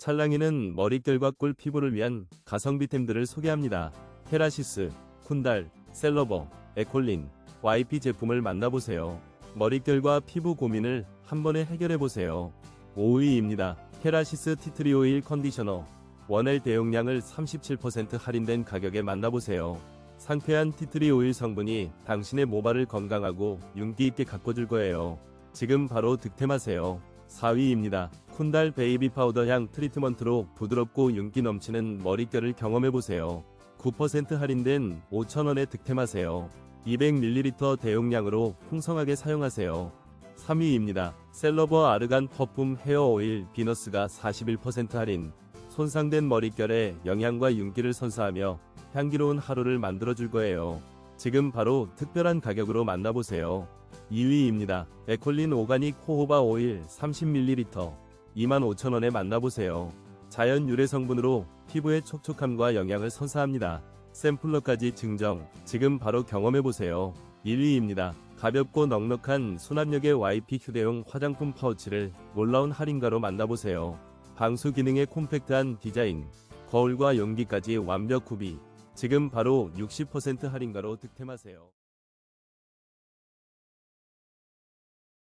찰랑이는 머릿결과 꿀 피부를 위한 가성비템들을 소개합니다. 헤라시스, 쿤달, 셀러버, 에콜린, YP 제품을 만나보세요. 머릿결과 피부 고민을 한 번에 해결해보세요. 5위입니다. 헤라시스 티트리 오일 컨디셔너. 원L 대용량을 37% 할인된 가격에 만나보세요. 상쾌한 티트리 오일 성분이 당신의 모발을 건강하고 윤기 있게 가꿔줄 거예요. 지금 바로 득템하세요. 4위입니다. 쿤달 베이비 파우더 향 트리트먼트로 부드럽고 윤기 넘치는 머릿결을 경험해보세요. 9% 할인된 5,000원에 득템하세요. 200ml 대용량으로 풍성하게 사용하세요. 3위입니다. 셀러버 아르간 퍼퓸 헤어 오일 비너스가 41% 할인. 손상된 머릿결에 영양과 윤기를 선사하며 향기로운 하루를 만들어줄 거예요. 지금 바로 특별한 가격으로 만나보세요. 2위입니다. 에콜린 오가닉 호호바 오일 30ml 25,000원에 만나보세요. 자연 유래 성분으로 피부의 촉촉함과 영양을 선사합니다. 샘플러까지 증정, 지금 바로 경험해보세요. 1위입니다. 가볍고 넉넉한 수납력의 YP 휴대용 화장품 파우치를 놀라운 할인가로 만나보세요. 방수 기능의 콤팩트한 디자인, 거울과 용기까지 완벽 구비. 지금 바로 60% 할인가로 득템하세요.